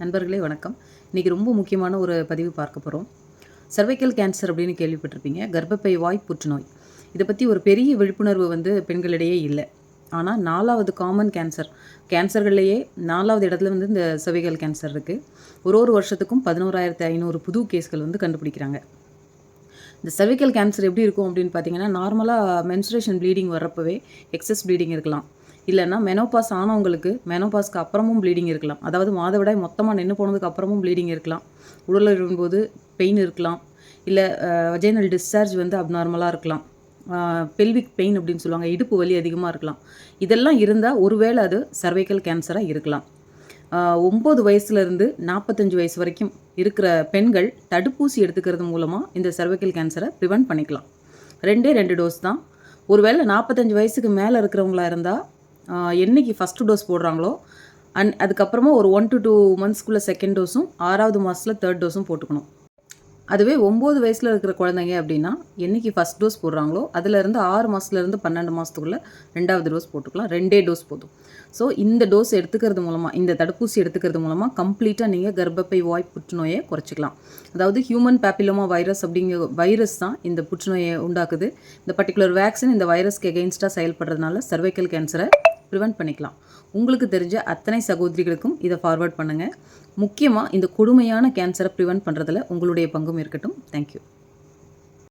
நண்பர்களே வணக்கம். இன்றைக்கி ரொம்ப முக்கியமான ஒரு பதிவு பார்க்க போகிறோம் சர்வைக்கல் கேன்சர் அப்படின்னு கேள்விப்பட்டிருப்பீங்க. கர்ப்பப்பை வாய் புற்றுநோய். இதை பற்றி ஒரு பெரிய விழிப்புணர்வு வந்து பெண்களிடையே இல்லை. ஆனால் நாலாவது காமன் கேன்சர் கேன்சர்கள்லேயே நாலாவது இடத்துல வந்து இந்த சர்வைக்கல் கேன்சர் இருக்குது ஒரு ஒரு வருஷத்துக்கும் பதினோராயிரத்து ஐநூறு புது கேஸ்கள் வந்து கண்டுபிடிக்கிறாங்க. இந்த சர்வைக்கல் கேன்சர் எப்படி இருக்கும் அப்படின்னு பார்த்தீங்கன்னா நார்மலாக மென்சுரேஷன் ப்ளீடிங் வர்றப்பவே எக்ஸஸ் ப்ளீடிங் இருக்கலாம். இல்லைன்னா மெனோபாஸ் ஆனவங்களுக்கு மெனோபாஸ்க்கு அப்புறமும் ப்ளீடிங் இருக்கலாம். அதாவது மாதவிடாய் மொத்தமாக நின்று போனதுக்கு அப்புறமும் ப்ளீடிங் இருக்கலாம். உடலில் இருக்கும்போது பெயின் இருக்கலாம். இல்லை வஜைனல் டிஸ்சார்ஜ் வந்து அப்நார்மலாக இருக்கலாம். பெல்விக் பெயின் அப்படின்னு சொல்லுவாங்க. இடுப்பு வலி அதிகமாக இருக்கலாம். இதெல்லாம் இருந்தால் ஒருவேளை அது சர்வைக்கல் கேன்சராக இருக்கலாம். ஒம்பது வயசுலேருந்து நாற்பத்தஞ்சு வயசு வரைக்கும் இருக்கிற பெண்கள் தடுப்பூசி எடுத்துக்கிறது மூலமாக இந்த சர்வைக்கல் கேன்சரை ப்ரிவெண்ட் பண்ணிக்கலாம். ரெண்டே ரெண்டு டோஸ் தான். ஒருவேளை நாற்பத்தஞ்சு வயசுக்கு மேலே இருக்கிறவங்களா இருந்தால் என்னைக்கு ஃபஸ்ட்டு டோஸ் போடுறாங்களோ? அண்ட் அதுக்கப்புறமா ஒரு ஒன் டு டூ மந்த்ஸ்க்குள்ளே செகண்ட் டோஸும் ஆறாவது மாதத்தில் தேர்ட் டோஸும் போட்டுக்கணும். அதுவே ஒம்பது வயசில் இருக்கிற குழந்தைங்க அப்படின்னா என்னைக்கு ஃபஸ்ட் டோஸ் போடுறாங்களோ அதுலேருந்து ஆறு மாதத்துலேருந்து பன்னெண்டு மாதத்துக்குள்ளே ரெண்டாவது டோஸ் போட்டுக்கலாம். ரெண்டே டோஸ் போதும். ஸோ இந்த டோஸ் எடுத்துக்கிறது மூலமாக இந்த தடுப்பூசி எடுத்துக்கிறது மூலமாக கம்ப்ளீட்டாக நீங்கள் கர்ப்பப்பை வாய் புற்றுநோயை குறைச்சிக்கலாம். அதாவது ஹியூமன் பேப்பிலோமா வைரஸ் அப்படிங்கிற வைரஸ் தான் இந்த புற்றுநோயை உண்டாக்குது. இந்த பர்டிகுலர் வேக்சின் இந்த வைரஸ்க்கு எகெயின்ஸ்டாக செயல்படுறதுனால சர்வைக்கல் கேன்சரை ப்ரிவெண்ட் பண்ணிக்கலாம். உங்களுக்கு தெரிஞ்ச அத்தனை சகோதரிகளுக்கும் இதை ஃபார்வர்ட் பண்ணுங்கள் முக்கியமாக இந்த கொடுமையான கேன்சரை ப்ரிவெண்ட் பண்ணுறதுல உங்களுடைய பங்கும் இருக்கட்டும். தேங்க்யூ